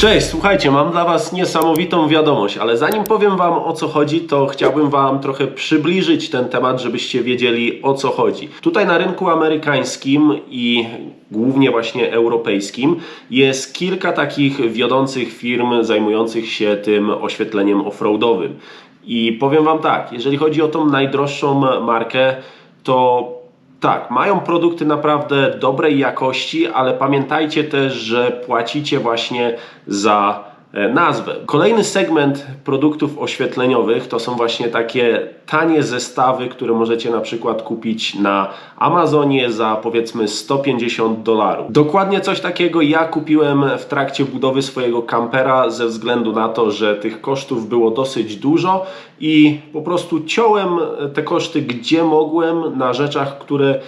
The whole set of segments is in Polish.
Cześć, słuchajcie, mam dla Was niesamowitą wiadomość, ale zanim powiem Wam o co chodzi, to chciałbym Wam trochę przybliżyć ten temat, żebyście wiedzieli o co chodzi. Tutaj na rynku amerykańskim i głównie właśnie europejskim jest kilka takich wiodących firm zajmujących się tym oświetleniem offroadowym. I powiem Wam tak, jeżeli chodzi o tą najdroższą markę, to tak, mają produkty naprawdę dobrej jakości, ale pamiętajcie też, że płacicie właśnie za nazwę. Kolejny segment produktów oświetleniowych to są właśnie takie tanie zestawy, które możecie na przykład kupić na Amazonie za powiedzmy 150 dolarów. Dokładnie coś takiego ja kupiłem w trakcie budowy swojego kampera ze względu na to, że tych kosztów było dosyć dużo i po prostu ciąłem te koszty gdzie mogłem na rzeczach, które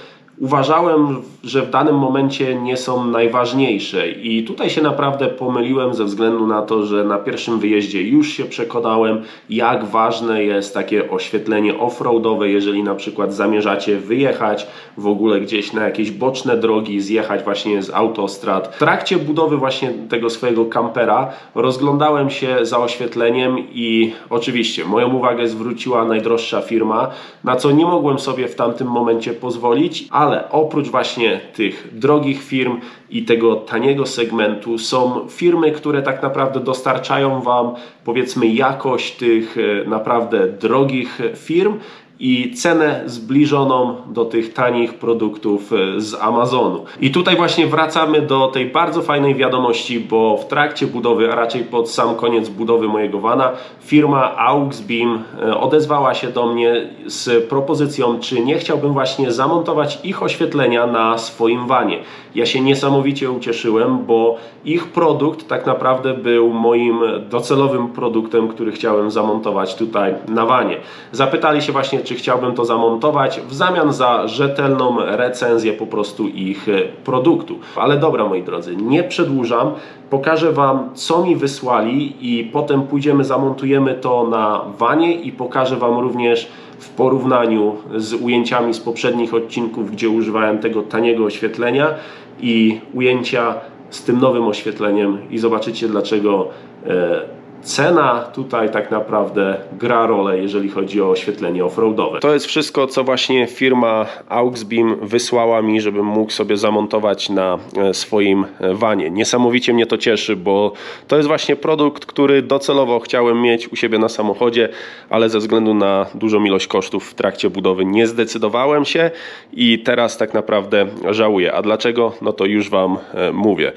uważałem, że w danym momencie nie są najważniejsze. I tutaj się naprawdę pomyliłem ze względu na to, że na pierwszym wyjeździe już się przekonałem, jak ważne jest takie oświetlenie offroadowe, jeżeli na przykład zamierzacie wyjechać w ogóle gdzieś na jakieś boczne drogi, zjechać właśnie z autostrad. W trakcie budowy właśnie tego swojego kampera rozglądałem się za oświetleniem i oczywiście moją uwagę zwróciła najdroższa firma, na co nie mogłem sobie w tamtym momencie pozwolić, ale oprócz właśnie tych drogich firm i tego taniego segmentu są firmy, które tak naprawdę dostarczają Wam powiedzmy jakość tych e, naprawdę drogich firm i cenę zbliżoną do tych tanich produktów e, z Amazonu. I tutaj właśnie wracamy do tej bardzo fajnej wiadomości, bo w trakcie budowy, a raczej pod sam koniec budowy mojego vana, firma Auxbeam e, odezwała się do mnie z propozycją, czy nie chciałbym właśnie zamontować ich oświetlenia na swoim vanie. Ja się niesamowicie ucieszyłem, bo ich produkt tak naprawdę był moim docelowym produktem, który chciałem zamontować tutaj na vanie. Zapytali się właśnie, czy chciałbym to zamontować w zamian za rzetelną recenzję po prostu ich e, produktu. Ale dobra, moi drodzy, nie przedłużam. Pokażę Wam, co mi wysłali i potem pójdziemy, zamontujemy to na wanie i pokażę Wam również w porównaniu z ujęciami z poprzednich odcinków, gdzie używałem tego taniego oświetlenia i ujęcia z tym nowym oświetleniem i zobaczycie dlaczego e, cena tutaj tak naprawdę gra rolę, jeżeli chodzi o oświetlenie offroadowe. To jest wszystko, co właśnie firma Auxbeam wysłała mi, żebym mógł sobie zamontować na e, swoim wanie. Niesamowicie mnie to cieszy, bo to jest właśnie produkt, który docelowo chciałem mieć u siebie na samochodzie, ale ze względu na dużą ilość kosztów w trakcie budowy nie zdecydowałem się i teraz tak naprawdę żałuję. A dlaczego? No to już Wam e, mówię. E,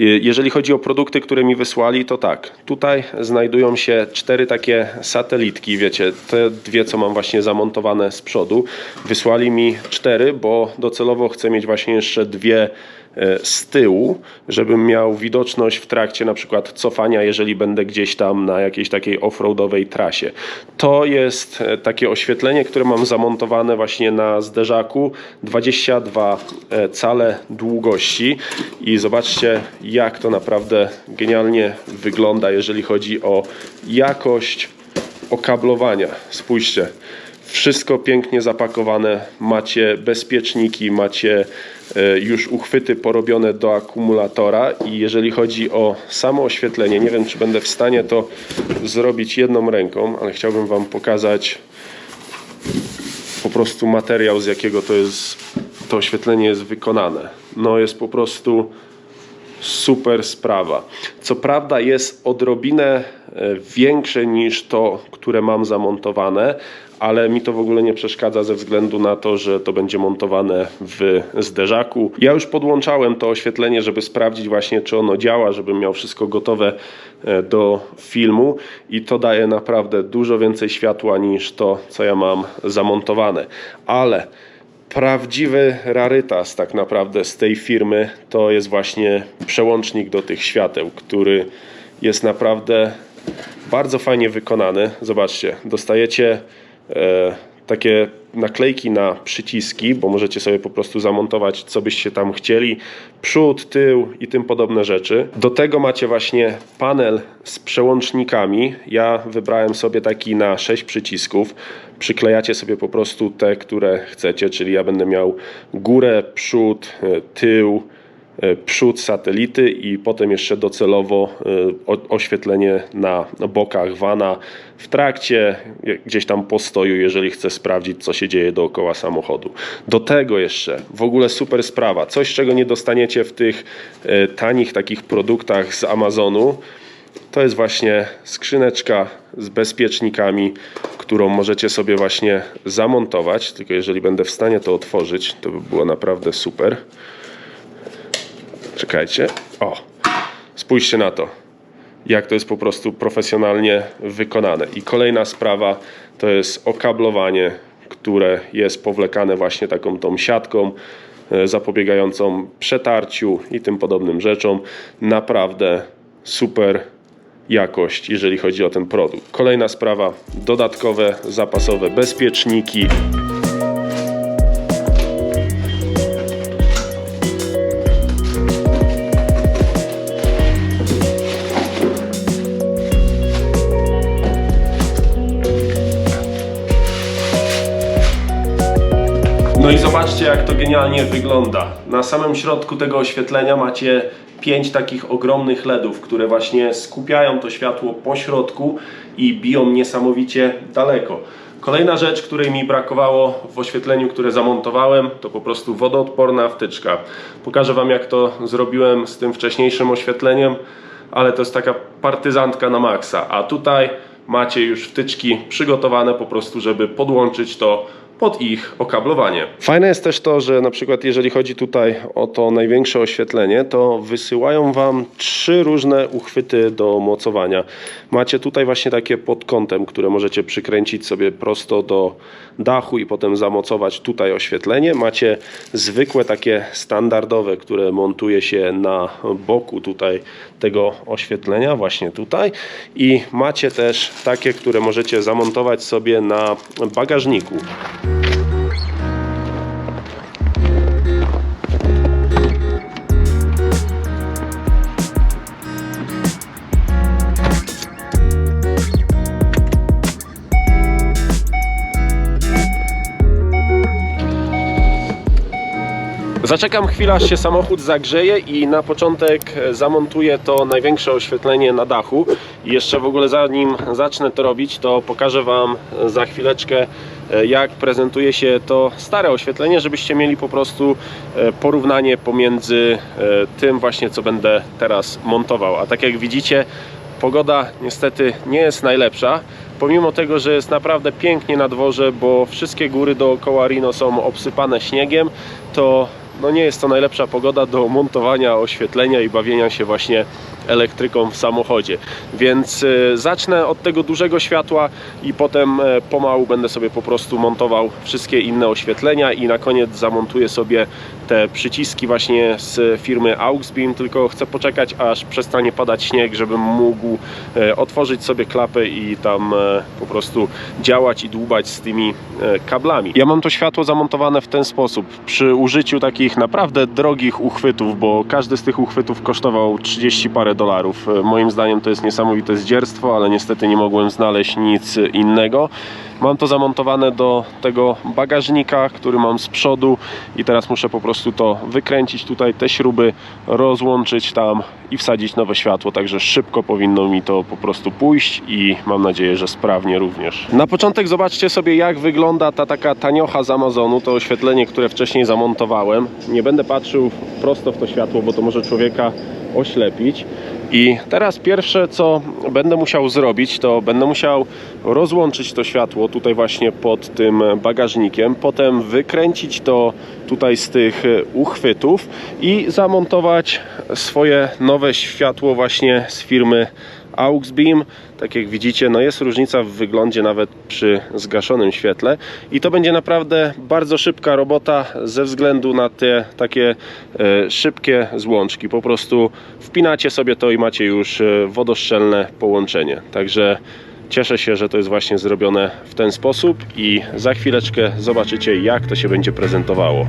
jeżeli chodzi o produkty, które mi wysłali, to tak, tutaj znajdują się cztery takie satelitki, wiecie, te dwie, co mam właśnie zamontowane z przodu. Wysłali mi cztery, bo docelowo chcę mieć właśnie jeszcze dwie z tyłu, żebym miał widoczność w trakcie na przykład cofania, jeżeli będę gdzieś tam na jakiejś takiej offroadowej trasie. To jest e, takie oświetlenie, które mam zamontowane właśnie na zderzaku 22 e, cale długości i zobaczcie jak to naprawdę genialnie wygląda, jeżeli chodzi o jakość okablowania. Spójrzcie, wszystko pięknie zapakowane, macie bezpieczniki, macie e, już uchwyty porobione do akumulatora i jeżeli chodzi o samo oświetlenie, nie wiem czy będę w stanie to zrobić jedną ręką, ale chciałbym Wam pokazać po prostu materiał z jakiego to jest to oświetlenie jest wykonane. No jest po prostu super sprawa. Co prawda jest odrobinę e, większe niż to, które mam zamontowane, ale mi to w ogóle nie przeszkadza ze względu na to, że to będzie montowane w zderzaku. Ja już podłączałem to oświetlenie, żeby sprawdzić właśnie, czy ono działa, żebym miał wszystko gotowe e, do filmu i to daje naprawdę dużo więcej światła niż to, co ja mam zamontowane. Ale prawdziwy rarytas tak naprawdę z tej firmy to jest właśnie przełącznik do tych świateł, który jest naprawdę bardzo fajnie wykonany. Zobaczcie, dostajecie takie naklejki na przyciski, bo możecie sobie po prostu zamontować co byście tam chcieli, przód, tył i tym podobne rzeczy. Do tego macie właśnie panel z przełącznikami. Ja wybrałem sobie taki na 6 przycisków. Przyklejacie sobie po prostu te, które chcecie, czyli ja będę miał górę, przód, tył, e, przód satelity i potem jeszcze docelowo e, oświetlenie na bokach wana w trakcie e, gdzieś tam postoju, jeżeli chcę sprawdzić, co się dzieje dookoła samochodu. Do tego jeszcze w ogóle super sprawa, coś czego nie dostaniecie w tych e, tanich takich produktach z Amazonu. To jest właśnie skrzyneczka z bezpiecznikami, którą możecie sobie właśnie zamontować. Tylko jeżeli będę w stanie to otworzyć, to by było naprawdę super. Czekajcie. O, spójrzcie na to. Jak to jest po prostu profesjonalnie wykonane. I kolejna sprawa to jest okablowanie, które jest powlekane właśnie taką tą siatką e, zapobiegającą przetarciu i tym podobnym rzeczom. Naprawdę super jakość, jeżeli chodzi o ten produkt. Kolejna sprawa, dodatkowe zapasowe bezpieczniki. No i zobaczcie, jak to genialnie wygląda. Na samym środku tego oświetlenia macie pięć takich ogromnych LEDów, które właśnie skupiają to światło po środku i biją niesamowicie daleko. Kolejna rzecz, której mi brakowało w oświetleniu, które zamontowałem, to po prostu wodoodporna wtyczka. Pokażę Wam, jak to zrobiłem z tym wcześniejszym oświetleniem, ale to jest taka partyzantka na maksa. A tutaj macie już wtyczki przygotowane po prostu, żeby podłączyć to pod ich okablowanie. Fajne jest też to, że na przykład jeżeli chodzi tutaj o to największe oświetlenie, to wysyłają Wam trzy różne uchwyty do mocowania. Macie tutaj właśnie takie pod kątem, które możecie przykręcić sobie prosto do dachu i potem zamocować tutaj oświetlenie. Macie zwykłe takie standardowe, które montuje się na boku tutaj tego oświetlenia, właśnie tutaj. I macie też takie, które możecie zamontować sobie na bagażniku. Zaczekam chwilę, aż się samochód zagrzeje i na początek e, zamontuję to największe oświetlenie na dachu. I jeszcze w ogóle zanim zacznę to robić, to pokażę Wam e, za chwileczkę e, jak prezentuje się to stare oświetlenie, żebyście mieli po prostu porównanie pomiędzy tym właśnie, co będę teraz montował. A tak jak widzicie, Pogoda niestety nie jest najlepsza, pomimo tego, że jest naprawdę pięknie na dworze, bo wszystkie góry dookoła Rino są obsypane śniegiem, to no nie jest to najlepsza pogoda do montowania oświetlenia i bawienia się właśnie elektryką w samochodzie. Więc e, zacznę od tego dużego światła i potem e, pomału będę sobie po prostu montował wszystkie inne oświetlenia i na koniec zamontuję sobie te przyciski właśnie z firmy Auxbeam, tylko chcę poczekać aż przestanie padać śnieg, żebym mógł e, otworzyć sobie klapę i tam e, po prostu działać i dłubać z tymi kablami. Ja mam to światło zamontowane w ten sposób, przy użyciu takich naprawdę drogich uchwytów, bo każdy z tych uchwytów kosztował 30 parę dolarów. E, Moim zdaniem to jest niesamowite zdzierstwo, ale niestety nie mogłem znaleźć nic innego. Mam to zamontowane do tego bagażnika, który mam z przodu i teraz muszę po prostu to wykręcić tutaj, te śruby rozłączyć tam i wsadzić nowe światło, także szybko powinno mi to po prostu pójść i mam nadzieję, że sprawnie również. Na początek zobaczcie sobie jak wygląda ta taka taniocha z Amazonu, to oświetlenie, które wcześniej zamontowałem. Nie będę patrzył prosto w to światło, bo to może człowieka oślepić. I teraz pierwsze, co będę musiał zrobić, to będę musiał rozłączyć to światło tutaj właśnie pod tym bagażnikiem, potem wykręcić to tutaj z tych uchwytów i zamontować swoje nowe światło właśnie z firmy Auxbeam. Tak jak widzicie, no jest różnica w wyglądzie nawet przy zgaszonym świetle i to będzie naprawdę bardzo szybka robota ze względu na te takie e, szybkie złączki. Po prostu wpinacie sobie to i macie już e, wodoszczelne połączenie. Także cieszę się, że to jest właśnie zrobione w ten sposób i za chwileczkę zobaczycie jak to się będzie prezentowało.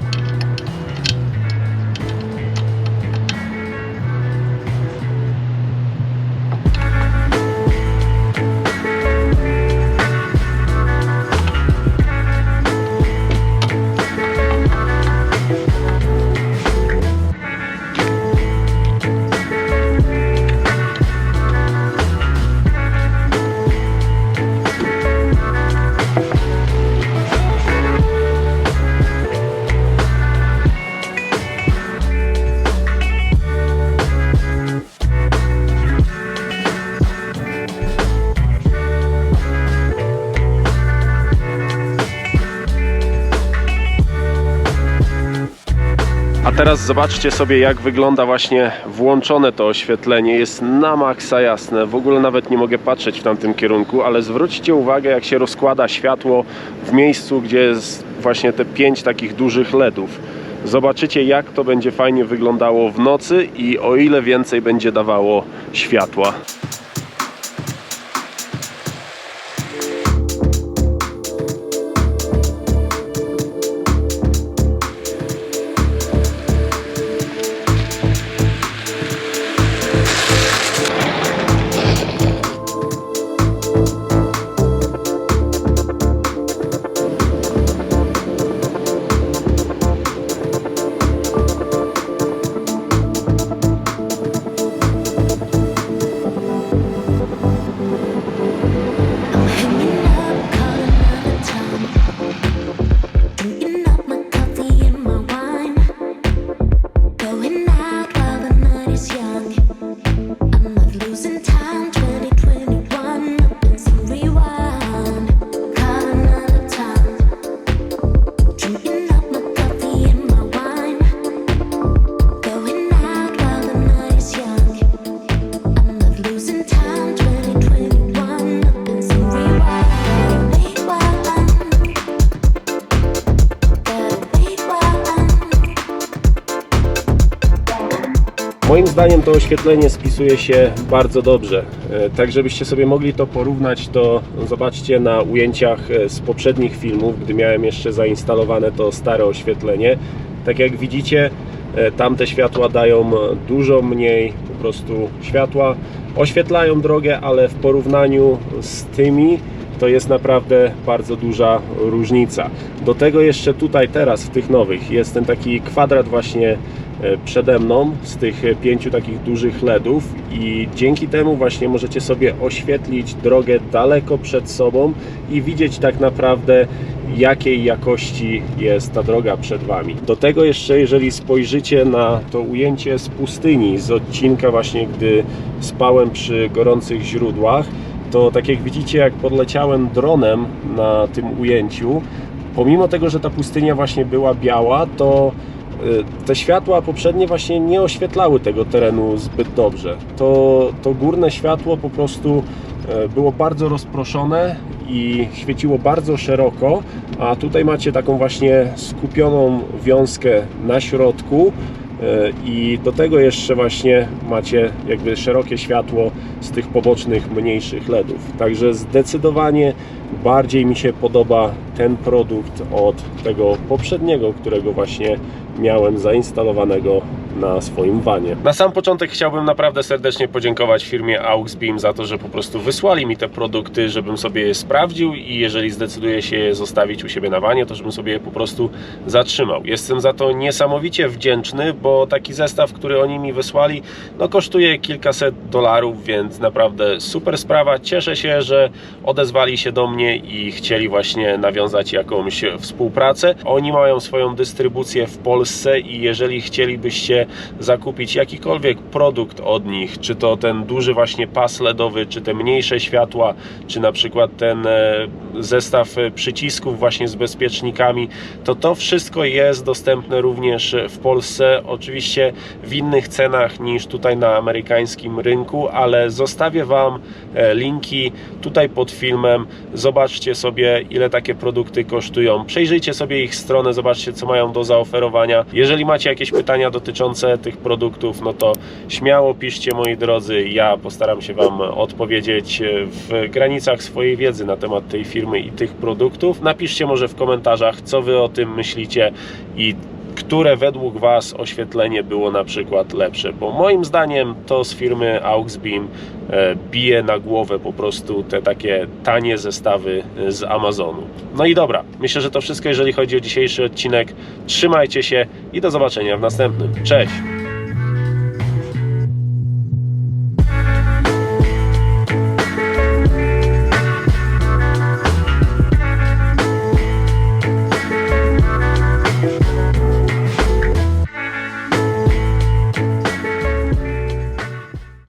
Teraz zobaczcie sobie jak wygląda właśnie włączone to oświetlenie. Jest na maksa jasne. W ogóle nawet nie mogę patrzeć w tamtym kierunku, ale zwróćcie uwagę jak się rozkłada światło w miejscu, gdzie jest właśnie te pięć takich dużych LEDów. Zobaczycie jak to będzie fajnie wyglądało w nocy i o ile więcej będzie dawało światła. Moim zdaniem to oświetlenie spisuje się bardzo dobrze. E, Tak żebyście sobie mogli to porównać, to zobaczcie na ujęciach e, z poprzednich filmów, gdy miałem jeszcze zainstalowane to stare oświetlenie. Tak jak widzicie, e, tamte światła dają dużo mniej po prostu światła. Oświetlają drogę, ale w porównaniu z tymi to jest naprawdę bardzo duża różnica. Do tego jeszcze tutaj teraz w tych nowych jest ten taki kwadrat właśnie e, przede mną z tych e, pięciu takich dużych LEDów i dzięki temu właśnie możecie sobie oświetlić drogę daleko przed sobą i widzieć tak naprawdę jakiej jakości jest ta droga przed Wami. Do tego jeszcze jeżeli spojrzycie na to ujęcie z pustyni, z odcinka właśnie gdy spałem przy gorących źródłach, to tak jak widzicie, jak podleciałem dronem na tym ujęciu, pomimo tego, że ta pustynia właśnie była biała, to y, te światła poprzednie właśnie nie oświetlały tego terenu zbyt dobrze. To, to górne światło po prostu e, było bardzo rozproszone i świeciło bardzo szeroko, a tutaj macie taką właśnie skupioną wiązkę na środku, i do tego jeszcze właśnie macie jakby szerokie światło z tych pobocznych mniejszych LEDów. Także zdecydowanie bardziej mi się podoba ten produkt od tego poprzedniego, którego właśnie miałem zainstalowanego na swoim wanie. Na sam początek chciałbym naprawdę serdecznie podziękować firmie Auxbeam za to, że po prostu wysłali mi te produkty, żebym sobie je sprawdził i jeżeli zdecyduję się je zostawić u siebie na wanie, to żebym sobie je po prostu zatrzymał. Jestem za to niesamowicie wdzięczny, bo taki zestaw, który oni mi wysłali, no kosztuje kilkaset dolarów, więc naprawdę super sprawa. Cieszę się, że odezwali się do mnie i chcieli właśnie nawiązać jakąś współpracę. Oni mają swoją dystrybucję w Polsce i jeżeli chcielibyście zakupić jakikolwiek produkt od nich, czy to ten duży właśnie pas LEDowy, czy te mniejsze światła, czy na przykład ten e, zestaw e, przycisków właśnie z bezpiecznikami, to to wszystko jest dostępne również w Polsce. Oczywiście w innych cenach niż tutaj na amerykańskim rynku, ale zostawię Wam e, linki tutaj pod filmem. Zobaczcie sobie, ile takie produkty kosztują. Przejrzyjcie sobie ich stronę, zobaczcie, co mają do zaoferowania. Jeżeli macie jakieś pytania dotyczące tych produktów, no to śmiało piszcie, moi drodzy. Ja postaram się Wam odpowiedzieć w granicach swojej wiedzy na temat tej firmy i tych produktów. Napiszcie może w komentarzach, co Wy o tym myślicie i które według Was oświetlenie było na przykład lepsze, bo moim zdaniem to z firmy Auxbeam e, bije na głowę po prostu te takie tanie zestawy e, z Amazonu. No i dobra, myślę, że to wszystko jeżeli chodzi o dzisiejszy odcinek. Trzymajcie się i do zobaczenia w następnym. Cześć!